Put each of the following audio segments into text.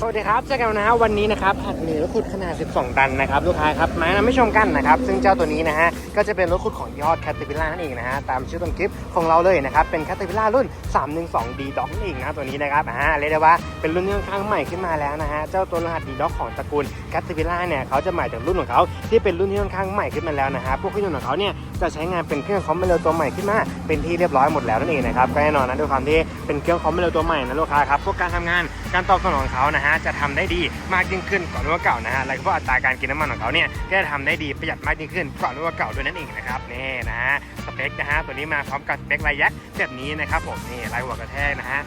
สวัสดีครับเจอกันนะฮะวันนี้นะครับหัดมีรถขุดขนาด 12 ตันนะครับลูกค้าครับมานะไม่ชมกันนะครับซึ่งเจ้าตัวนี้นะฮะก็จะเป็นรถขุดของยอดแคทเ e อร์นั่นเองนะฮะตามชื่อต้นคลิปของเราเลยนะครับเป็นแคทเ e อร์พิล่ารุ่น 312D Dock นั่นเองนะตัวนี้นะครับอ่าเรียกได้ว่าเป็นรุ่นที่ค่อนข้างใหม่ขึ้นมาแล้วนะฮะเจ้าตัวรหัส D Dock ของตระกูลแคทเ e อร์พิล่าเนี่ยเขาจะหมายถึงรุ่นของเขาที่เป็นรุ่นที่ค่อนข้างใหม่ขึ้นมาแล้วนะฮะพวกเครื่องยนต์ของเขาเนี่ย จะใช้งานเป็นเครื่องคอมเตอตัวใหม่ขึ้นมาเป็นที่เรียบร้อยหมดแล้วนั่นเองนะครับก็แน่นอนนะด้วยความที่เป็นเครื่องคอมเตอตัวใหม่นะลูกค้าครับพวกการทำงานการตอบสนองของเขานะฮะจะทำได้ดีมากยิ่งขึ้นกว่ารุ่นเก่านะฮะแล้วก็อัตราการกินน้ำมันของเขาเนี่ยก็จะทำได้ดีประหยัดมากยิ่งขึ้นกว่ารุ่นเก่าด้วยนั่นเองนะครับนี่นะฮะสเปคนะฮะตัวนี้มาพร้อมกับสเปคลายยักษ์แบบนี้นะครับผมนี่ลายหัวกระแทกนะฮะ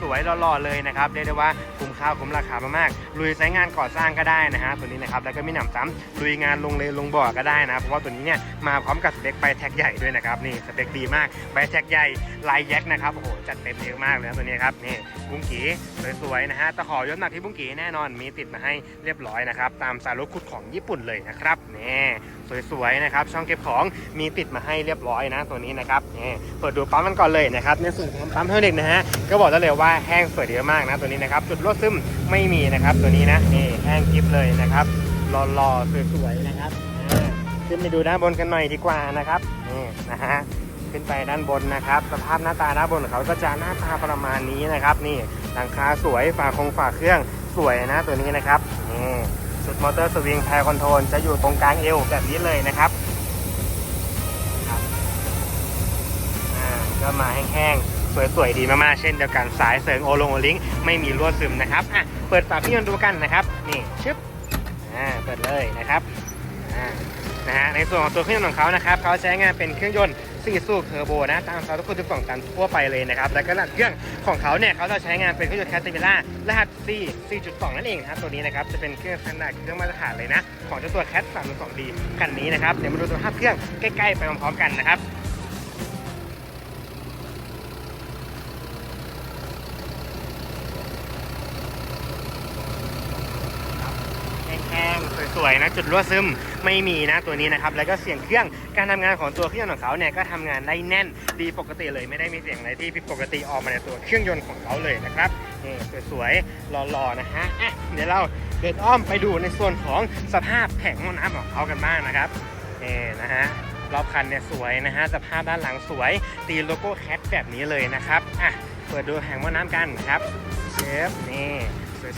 สวยๆหล่อๆเลยนะครับเรียกได้ว่าคุ้มค่าคุ้มราคามากๆลุยใช้งานก่อสร้างก็ได้นะฮะตัวนี้นะครับแล้วก็มีหนำซ้ำลุยงานลงเลนลงบ่อก็ได้นะเพราะว่าตัวนี้เนี่ยมาพร้อมกับสเปคใบแท็กใหญ่ด้วยนะครับนี่สเปคดีมากใบแท็กใหญ่ลายแยกนะครับโอ้โหจัดเต็มเยอะมากเลยตัวนี้ครับนี่บุ้งกีสวยๆนะฮะตะขอยศหนักที่บุ้งกีแน่นอนมีติดมาให้เรียบร้อยนะครับตามสายรถขุดของญี่ปุ่นเลยนะครับนี่สวยๆนะครับช่องเก็บของมีติดมาให้เรียบร้อยนะตัวนี้นะครับนี่เปิดดูปั๊มมันก่อนเลยนะครับในส่วนของปั๊มเทอร์เด็กนะฮะก็บอกได้เลยว่าแห้งสวยเยอะมากนะตัวนี้นะครับจุดรั่วซึมไม่มีนะครับตัวนี้นะนี่แห้งกริบเลยนะครับหล่อๆสวยๆนะครับ ขึ้นไปดูด้านบนกันหน่อยดีกว่านะครับนี่นะฮะขึ้นไปด้านบนนะครับ สภาพหน้าตาด้านบนของเขาก็จะหน้าตาประมาณนี้นะครับ นี่หลังคาสวยฝาคงฝาเครื่องสวยนะตัวนี้นะครับนี่ชุดมอเตอร์สวิงแพรคอนโทรลจะอยู่ตรงกลางเอวแบบนี้เลยนะครับก็มาแห้งๆ สวยๆ ดีมากๆ เช่นเดียวกันสายเสริงโอลงโอลิงไม่มีรั่วซึมนะครับอะเปิดฝาเครื่ยนต์ดูกันนะครับ นี่ชึบอ่าเปิดเลยนะครับอ่า นะฮะในส่วนของตัวเครื่องยนต์ของเขานะครับเขาใช้งานเป็นเครื่องยนต์4สูบเทอร์โบนะตามสายรถคุณ12ตันทั่วไปเลยนะครับแล้วก็รหัสเครื่องของเขาเนี่ยเขาจะใช้งานเป็นเครื่องยนต์แคตติล่ารหัส C 4.2 นั่นเองนะครับตัวนี้นะครับจะเป็นเครื่องขนาดเครื่องมาตรฐานเลยนะของเจ้าตัวแคท 3.2D คันนี้นะครับเดี๋ยวมาดูสภาพเครื่องใกล้ๆไปพร้อมๆกันนะครับแห้งๆสวยๆนะจุดรั่วซึม ไม่มีนะตัวนี้นะครับแล้วก็เสียงเครื่องการทำงานของตัวเครื่องยนต์ของเขาเนี่ยก็ทำงานได้แน่นดีปกติเลยไม่ได้มีเสียงอะไรที่ผิดปกติออกมาในตัวเครื่องยนต์ของเขาเลยนะครับนี่สวยๆหล่อๆนะฮะอะเดี๋ยวเราเดินอ้อมไปดูในส่วนของสภาพแผงห้องน้ำของเขากันบ้างนะครับนี่นะฮะรอบคันเนี่ยสวยนะฮะสภาพด้านหลังสวย ตีโลโก้แคทแบบนี้เลยนะครับอะเปิดดูแผงห้องน้ำกันนะครับเชฟนี่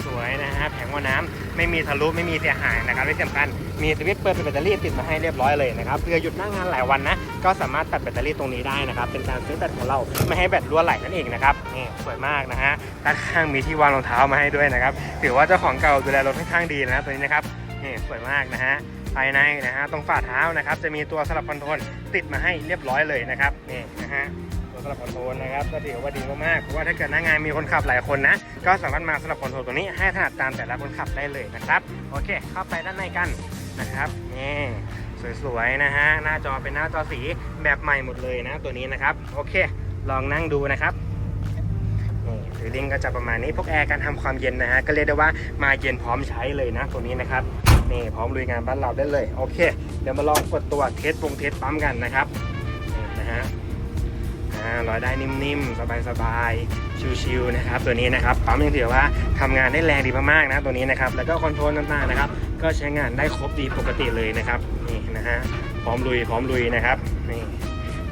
สวยๆนะฮะแผงว่าน้ำไม่มีทะลุไม่มีเสียหายนะครับที่สำคัญมีสวิตช์เปิดเป็นแบตเตอรี่ติดมาให้เรียบร้อยเลยนะครับเพื่อหยุดหน้างานหลายวันนะก็สามารถตัดแบตเตอรี่ตรงนี้ได้นะครับเป็นการซื้อแบตของเราไม่ให้แบตรั่วไหลนั่นเองนะครับนี่สวยมากนะฮะด้านข้างมีที่วางรองเท้ามาให้ด้วยนะครับถือว่าเจ้าของเก่าดูแลรถค่อนข้างดีนะตัวนี้นะครับนี่สวยมากนะฮะภายในนะฮะตรงฝ่าเท้านะครับจะมีตัวสลับคอนโทรลติดมาให้เรียบร้อยเลยนะครับนี่นะฮะ ตัวสลับคอนโทรลนะครับก็ถือว่าดีมากๆเพราะว่าถ้าเกิดหน้างานมีคนขับหลายคนนะ ก็สามารถมาสลับคอนโทรลตัวนี้ให้ถนัดตามแต่ละคนขับได้เลยนะครับโอเค เข้าไปด้านในกันนะครับนี่สวยๆนะฮะหน้าจอเป็นหน้าจอสีแบบใหม่หมดเลยนะตัวนี้นะครับโอเค ลองนั่งดูนะครับนี่ฟีลลิ่งก็จะประมาณนี้พวกแอร์การทำความเย็นนะฮะก็เรียกได้ว่ามาเย็นพร้อมใช้เลยนะตัวนี้นะครับนี่พร้อมลุยงานบ้านเราได้เลยโอเค เดี๋ยวมาลองกดตัวเทสปรุงเทสปั๊มกันนะครับนี่นะฮะ อ่าลอยได้นิ่มๆ สบายๆ ชิวๆนะครับ ตัวนี้นะครับปั๊มยังถือว่าทำงานได้แรงดีมากๆนะตัวนี้นะครับ แล้วก็คอนโทรลต่างๆนะครับ ก็ใช้งานได้ครบดีปกติเลยนะครับนี่นะฮะพร้อมลุยพร้อมลุยนะครับนี่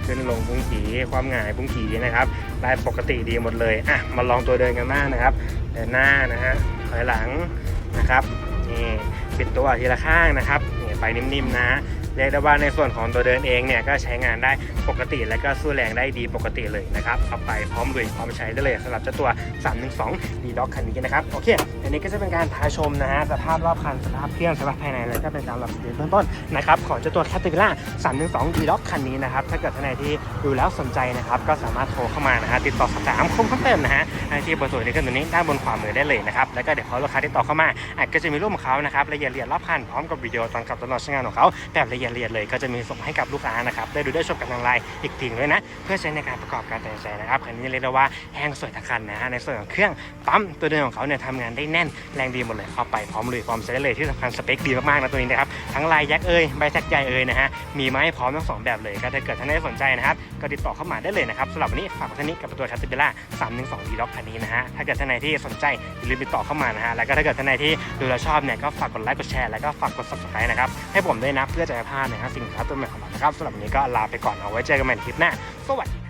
ขึ้นลงบุ้งขีความหงายบุ้งขีนะครับได้ปกติดีหมดเลยอะมาลองตัวเดินกันบ้างนะครับ เดินหน้านะฮะถอยหลังนะครับนี่ปิดตัวทีละข้างนะครับนี่ไปนิ่มๆนะ เรียกได้ว่าในส่วนของตัวเดินเองเนี่ยก็ใช้งานได้ปกติและก็สู้แรงได้ดีปกติเลยนะครับเอาไปพร้อมลุยพร้อมใช้ได้เลยสำหรับเจ้าตัว 312 d ด็อกคันนี้นะครับโอเคอันนี้ก็จะเป็นการพาชมนะฮะสภาพรอบคันสภาพเครื่องสภาพภายในแล้วก็เป็นการรับเรียนเบื้องต้นนะครับของเจ้าตัว c a t e r p i l l a r 312 d ด็อกคันนี้นะครับถ้าเกิดท่านใดที่ดูแล้วสนใจนะครับก็สามารถโทรเข้ามานะฮะติดต่อสอบถามคมเพิ่มเติมนะฮะที่เบอร์โทรที่ขึ้นตรงนี้ด้านบนขวามือได้เลยนะครับแล้วก็เดี๋ยวเขาลูกค้าติดต่อเข้ามาอาจก็จะมีรูปของเขานะครับละเอียดละเอียดรอบคันพร้อมกับวิดีโอตอนขับตลอดใช้งานของเขาแบบละเอียดรายละเอียดเลยก็จะมีส่งให้กับลูกค้านะครับได้ดูได้ชมกับทางไลน์อีกทีด้วยนะ เพื่อใช้ในการประกอบการตัดสินใจนะครับคันนี้เรียกได้ว่าแห้งสวยทั้งคันนะฮะในส่วนของเครื่องปั๊มตัวเดินของเขาเนี่ยทำงานได้แน่นแรงดีหมดเลยเข้าไปพร้อมลุยพร้อมใช้ได้เลยที่สำคัญสเปคดีมากๆนะตัวนี้นะครับทั้งลายยักษ์เอ่ยใบแท็กใหญ่เอ่ยนะฮะมีมาให้พร้อมทั้งสองแบบเลยก็ถ้าเกิดท่านใดสนใจนะครับก็ติดต่อเข้ามาได้เลยนะครับสำหรับวันนี้ฝากท่านนี้กับตัวคัสติเบล่า312 d ล็อกคันนี้นะฮะถ้าเกิดท่านใดที่สนใจอย่าลืมติดต่อเข้ามานะฮะแล้วก็ถ้าเกิดท่านใดที่ดูแลวชอบเนี่ยก็ฝากกดไลค์กดแชร์แล้วก็ฝากกด subscribe นะครับให้ผมด้วยนะเพื่อจะลาดนะครับสินค้าตัวใหม่ของเรานะครับสำหรับวันนี้ก็ลาไปก่อนเอาไว้เจอกันใหม่ในคลิปหน้าสวัสดี